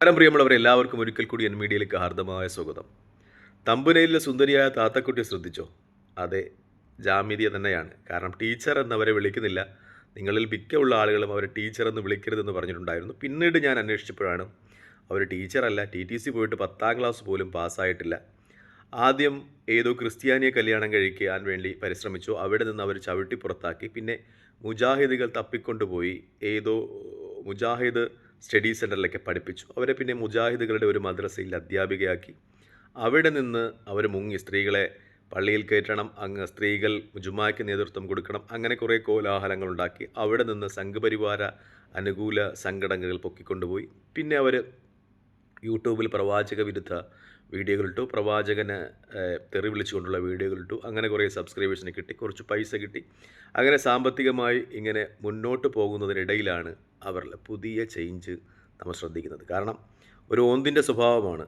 നമസ്കാരം പ്രിയമുള്ളവർ എല്ലാവർക്കും ഒരിക്കൽ കൂടി എൻ മീഡിയയിലേക്ക് ഹാർദമായ സ്വാഗതം. തമ്പുനയിലെ സുന്ദരിയായ താത്തക്കുട്ടി ശ്രദ്ധിച്ചോ? അതെ ജാമ്യതീയ തന്നെയാണ്. കാരണം ടീച്ചർ എന്നവരെ വിളിക്കുന്നില്ല. നിങ്ങളിൽ മിക്കുള്ള ആളുകളും അവരെ ടീച്ചർ എന്ന് വിളിക്കരുതെന്ന് പറഞ്ഞിട്ടുണ്ടായിരുന്നു. പിന്നീട് ഞാൻ അന്വേഷിച്ചപ്പോഴാണ് അവർ ടീച്ചറല്ല ടി ടി സി പോയിട്ട് പത്താം ക്ലാസ് പോലും പാസ്സായിട്ടില്ല. ആദ്യം ഏതോ ക്രിസ്ത്യാനിയെ കല്യാണം കഴിക്കാൻ വേണ്ടി പരിശ്രമിച്ചു. അവിടെ നിന്ന് അവർ ചവിട്ടി പുറത്താക്കി. പിന്നെ മുജാഹിദുകൾ തപ്പിക്കൊണ്ടുപോയി. ഏതോ മുജാഹിദ് സ്റ്റഡി സെന്ററിലൊക്കെ പഠിപ്പിച്ചു. അവരെ പിന്നെ മുജാഹിദുകളുടെ ഒരു മദ്രസയിൽ അധ്യാപികയാക്കി. അവിടെ നിന്ന് അവർ മുങ്ങി. സ്ത്രീകളെ പള്ളിയിൽ കയറ്റണം. അങ്ങ് സ്ത്രീകൾ ജുമായ്ക്ക് നേതൃത്വം കൊടുക്കണം. അങ്ങനെ കുറേ കോലാഹലങ്ങൾ ഉണ്ടാക്കി. അവിടെ നിന്ന് സംഘപരിവാര അനുകൂല സംഘടനകൾ പൊക്കിക്കൊണ്ടുപോയി. പിന്നെ അവർ യൂട്യൂബിൽ പ്രവാചക വിരുദ്ധ വീഡിയോകളിട്ടു. പ്രവാചകന് തെറി വിളിച്ചുകൊണ്ടുള്ള വീഡിയോകളിട്ടു. അങ്ങനെ കുറേ സബ്സ്ക്രൈബേഴ്സിന് കിട്ടി. കുറച്ച് പൈസ കിട്ടി. അങ്ങനെ സാമ്പത്തികമായി ഇങ്ങനെ മുന്നോട്ട് പോകുന്നതിനിടയിലാണ് അവരുടെ പുതിയ ചേഞ്ച് നമ്മൾ ശ്രദ്ധിക്കുന്നത്. കാരണം ഒരു ഓന്തിന്റെ സ്വഭാവമാണ്.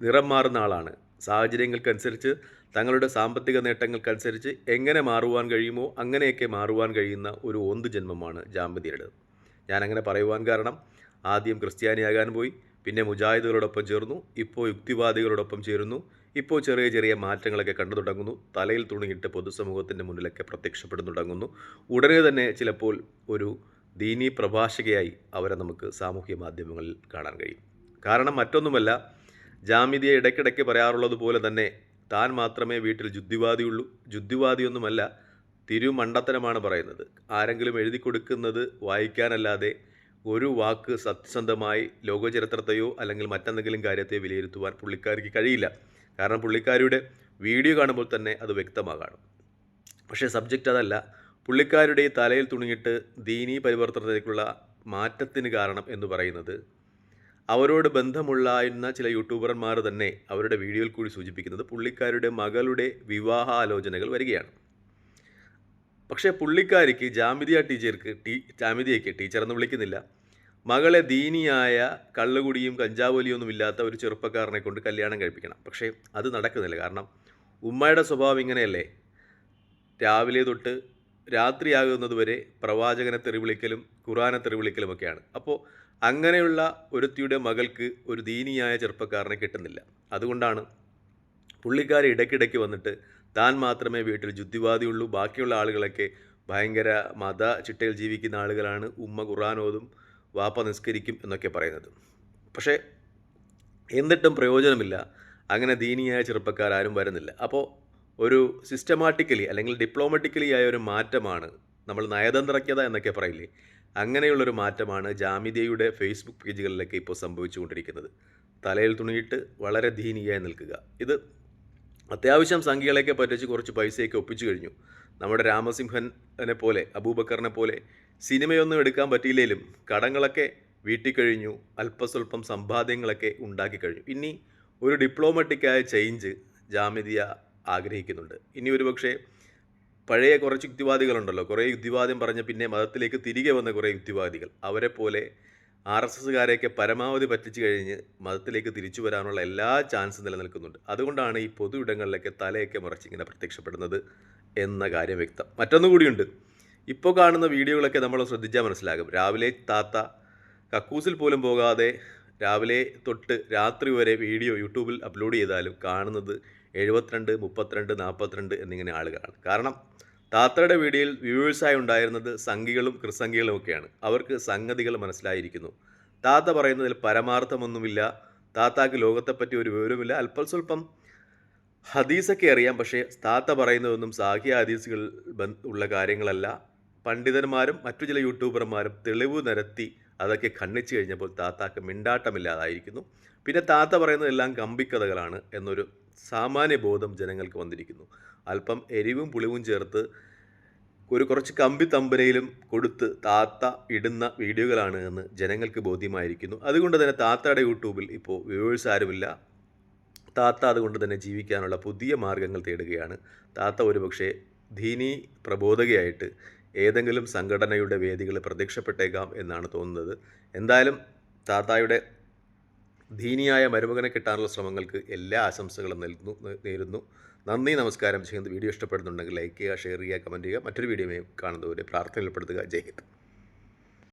നിറം മാറുന്ന ആളാണ്. സാഹചര്യങ്ങൾക്കനുസരിച്ച് തങ്ങളുടെ സാമ്പത്തിക നേട്ടങ്ങൾക്കനുസരിച്ച് എങ്ങനെ മാറുവാൻ കഴിയുമോ അങ്ങനെയൊക്കെ മാറുവാൻ കഴിയുന്ന ഒരു ഓന്ത് ജന്മമാണ് ജാമ്പതിയുടേത് ഞാനങ്ങനെ പറയുവാൻ കാരണം ആദ്യം ക്രിസ്ത്യാനിയാകാൻ പോയി. പിന്നെ മുജാഹിദുകളോടൊപ്പം ചേർന്നു ഇപ്പോൾ യുക്തിവാദികളോടൊപ്പം ചേരുന്നു ഇപ്പോൾ ചെറിയ ചെറിയ മാറ്റങ്ങളൊക്കെ കണ്ടു തുടങ്ങുന്നു തലയിൽ തുണിയിട്ട് പൊതുസമൂഹത്തിന്റെ മുന്നിലൊക്കെ പ്രത്യക്ഷപ്പെടുന്നു തുടങ്ങുന്നു. ഉടനെ തന്നെ ചിലപ്പോൾ ഒരു ദീനി പ്രഭാഷകയായി അവരെ നമുക്ക് സാമൂഹ്യ മാധ്യമങ്ങളിൽ കാണാൻ കഴിയും. കാരണം മറ്റൊന്നുമല്ല ജാമിതിയെ ഇടയ്ക്കിടയ്ക്ക് പറയാറുള്ളത് പോലെ തന്നെ താൻ മാത്രമേ വീട്ടിൽ ജുദ്ധിവാദിയുള്ളൂ. ജുദ്ധിവാദിയൊന്നുമല്ല തിരുമണ്ടത്തനമാണ് പറയുന്നത്. ആരെങ്കിലും എഴുതി കൊടുക്കുന്നത് വായിക്കാനല്ലാതെ ഒരു വാക്ക് സത്യസന്ധമായി ലോകചരിത്രത്തെയോ അല്ലെങ്കിൽ മറ്റെന്തെങ്കിലും കാര്യത്തെയോ വിലയിരുത്തുവാൻ പുള്ളിക്കാരിക്ക് കഴിയില്ല. കാരണം പുള്ളിക്കാരിയുടെ വീഡിയോ കാണുമ്പോൾ തന്നെ അത് വ്യക്തമാകാണ്. പക്ഷേ സബ്ജക്റ്റ് അതല്ല. പുള്ളിക്കാരുടെ തലയിൽ തുണിഞ്ഞിട്ട് ദീനീ പരിവർത്തനത്തിലേക്കുള്ള മാറ്റത്തിന് കാരണം എന്ന് പറയുന്നത് അവരോട് ബന്ധമുള്ളായിരുന്ന ചില യൂട്യൂബർമാർ തന്നെ അവരുടെ വീഡിയോയിൽ കൂടി സൂചിപ്പിക്കുന്നത് പുള്ളിക്കാരുടെ മകളുടെ വിവാഹാലോചനകൾ വരികയാണ്. പക്ഷേ പുള്ളിക്കാരിക്ക് ജാമിതിയ ടീച്ചർക്ക് ടീ ജാമിതിയയ്ക്ക് ടീച്ചർ എന്ന് വിളിക്കുന്നില്ല. മകളെ ദീനിയായ കള്ളുകുടിയും കഞ്ചാവലിയൊന്നും ഇല്ലാത്ത ഒരു ചെറുപ്പക്കാരനെ കൊണ്ട് കല്യാണം കഴിപ്പിക്കണം. പക്ഷേ അത് നടക്കുന്നില്ല. കാരണം ഉമ്മയുടെ സ്വഭാവം ഇങ്ങനെയല്ലേ? രാവിലെ തൊട്ട് രാത്രിയാകുന്നത് വരെ പ്രവാചകനെ തെറിവിളിക്കലും ഖുറാനെ തെറിവിളിക്കലും ഒക്കെയാണ് അപ്പോൾ അങ്ങനെയുള്ള ഒരുത്തിയുടെ മകൾക്ക് ഒരു ദീനിയായ ചെറുപ്പക്കാരനെ കിട്ടുന്നില്ല. അതുകൊണ്ടാണ് പുള്ളിക്കാരി ഇടയ്ക്കിടയ്ക്ക് വന്നിട്ട് താൻ മാത്രമേ വീട്ടിൽ ജുദ്ധിവാദിയുള്ളൂ. ബാക്കിയുള്ള ആളുകളൊക്കെ ഭയങ്കര മത ചിട്ടയിൽ ജീവിക്കുന്ന ആളുകളാണ്. ഉമ്മ ഖുറാനോതും വാപ്പ നിസ്കരിക്കും എന്നൊക്കെ പറയുന്നത്. പക്ഷേ എന്നിട്ടും പ്രയോജനമില്ല. അങ്ങനെ ദീനിയായ ചെറുപ്പക്കാരും വരുന്നില്ല. അപ്പോൾ ഒരു സിസ്റ്റമാറ്റിക്കലി അല്ലെങ്കിൽ ഡിപ്ലോമാറ്റിക്കലി ആയ ഒരു മാറ്റമാണ് നമ്മൾ നയതന്ത്രജ്ഞത എന്നൊക്കെ പറയില്ലേ? അങ്ങനെയുള്ളൊരു മാറ്റമാണ് ജാമിദയുടെ ഫേസ്ബുക്ക് പേജുകളിലൊക്കെ ഇപ്പോൾ സംഭവിച്ചുകൊണ്ടിരിക്കുന്നത്. തലയിൽ തുണിയിട്ട് വളരെ ദീനിയായി നിൽക്കുക. ഇത് അത്യാവശ്യം സംഖ്യകളെയൊക്കെ പറ്റിച്ച് കുറച്ച് പൈസയൊക്കെ ഒപ്പിച്ചു കഴിഞ്ഞു. നമ്മുടെ രാമസിംഹനെ പോലെ അബൂബക്കറിനെ പോലെ സിനിമയൊന്നും എടുക്കാൻ പറ്റിയില്ലെങ്കിലും കടങ്ങളൊക്കെ വീട്ടിൽ കഴിഞ്ഞു അല്പസ്വല്പം സമ്പാദ്യങ്ങളൊക്കെ ഉണ്ടാക്കി കഴിഞ്ഞു. ഇനി ഒരു ഡിപ്ലോമാറ്റിക്കായ ചേഞ്ച് ജാമിദിയ ആഗ്രഹിക്കുന്നുണ്ട്. ഇനി ഒരു പക്ഷേ പഴയ കുറച്ച് യുക്തിവാദികളുണ്ടല്ലോ. കുറേ യുക്തിവാദം പറഞ്ഞ പിന്നെ മതത്തിലേക്ക് തിരികെ വന്ന കുറേ യുക്തിവാദികൾ. അവരെ പോലെ ആർ എസ് എസ്സുകാരെയൊക്കെ പരമാവധി പറ്റിച്ചു കഴിഞ്ഞ് മതത്തിലേക്ക് തിരിച്ചു വരാനുള്ള എല്ലാ ചാൻസും നിലനിൽക്കുന്നുണ്ട്. അതുകൊണ്ടാണ് ഈ പൊതു ഇടങ്ങളിലൊക്കെ തലയൊക്കെ മറച്ചിങ്ങനെ പ്രത്യക്ഷപ്പെടുന്നത് എന്ന കാര്യം വ്യക്തം. മറ്റൊന്നുകൂടിയുണ്ട്. ഇപ്പോൾ കാണുന്ന വീഡിയോകളൊക്കെ നമ്മൾ ശ്രദ്ധിച്ചാൽ മനസ്സിലാകും. രാവിലെ താത്ത കക്കൂസിൽ പോലും പോകാതെ രാവിലെ തൊട്ട് രാത്രി വരെ വീഡിയോ യൂട്യൂബിൽ അപ്ലോഡ് ചെയ്താലും കാണുന്നത് എഴുപത്തിരണ്ട് മുപ്പത്തിരണ്ട് നാൽപ്പത്തിരണ്ട് എന്നിങ്ങനെ ആളുകളാണ്. കാരണം താത്തയുടെ വീഡിയോയിൽ വ്യൂവേഴ്സായി ഉണ്ടായിരുന്നത് സംഘികളും ക്രിസംഖികളും ഒക്കെയാണ്. അവർക്ക് സംഗതികൾ മനസ്സിലായിരിക്കുന്നു. താത്ത പറയുന്നതിൽ പരമാർത്ഥമൊന്നുമില്ല. താത്താക്ക് ലോകത്തെപ്പറ്റി ഒരു വിവരവുമില്ല. അല്പം സ്വല്പം ഹദീസൊക്കെ അറിയാം. പക്ഷേ താത്ത പറയുന്നതൊന്നും സാഹിയ ഹദീസുകൾ ഉള്ള കാര്യങ്ങളല്ല. പണ്ഡിതന്മാരും മറ്റു ചില യൂട്യൂബർമാരും തെളിവ് നിരത്തി അതൊക്കെ ഖണ്ഡിച്ചു കഴിഞ്ഞപ്പോൾ താത്താക്ക് മിണ്ടാട്ടമില്ലാതായിരിക്കുന്നു. പിന്നെ താത്ത പറയുന്നതെല്ലാം കമ്പിക്കഥകളാണ് എന്നൊരു സാമാന്യ ബോധം ജനങ്ങൾക്ക് വന്നിരിക്കുന്നു. അല്പം എരിവും പുളിവും ചേർത്ത് ഒരു കുറച്ച് കമ്പി തമ്പനയിലും കൊടുത്ത് താത്ത ഇടുന്ന വീഡിയോകളാണ് എന്ന് ജനങ്ങൾക്ക് ബോധ്യമായിരിക്കുന്നു. അതുകൊണ്ട് തന്നെ താത്തയുടെ യൂട്യൂബിൽ ഇപ്പോൾ വ്യൂവേഴ്സ് ആരുമില്ല. താത്ത അതുകൊണ്ട് തന്നെ ജീവിക്കാനുള്ള പുതിയ മാർഗങ്ങൾ തേടുകയാണ്. താത്ത ഒരുപക്ഷെ ദീനി പ്രബോധകയായിട്ട് ഏതെങ്കിലും സംഘടനയുടെ വേദികൾ പ്രത്യക്ഷപ്പെട്ടേക്കാം എന്നാണ് തോന്നുന്നത്. എന്തായാലും താത്തായുടെ ധീനിയായ മരുമകനെ കിട്ടാനുള്ള ശ്രമങ്ങൾക്ക് എല്ലാ ആശംസകളും നൽകുന്നു നേരുന്നു. നന്ദി നമസ്കാരം. ചെയ്യുന്നത് വീഡിയോ ഇഷ്ടപ്പെടുന്നുണ്ടെങ്കിൽ ലൈക്ക് ചെയ്യുക ഷെയർ ചെയ്യുക കമന്റ് ചെയ്യുക. മറ്റൊരു വീഡിയോയും കാണുന്നതുവരെ പ്രാർത്ഥനയിൽപ്പെടുത്തുക. ജയ് ഹിന്ദ്.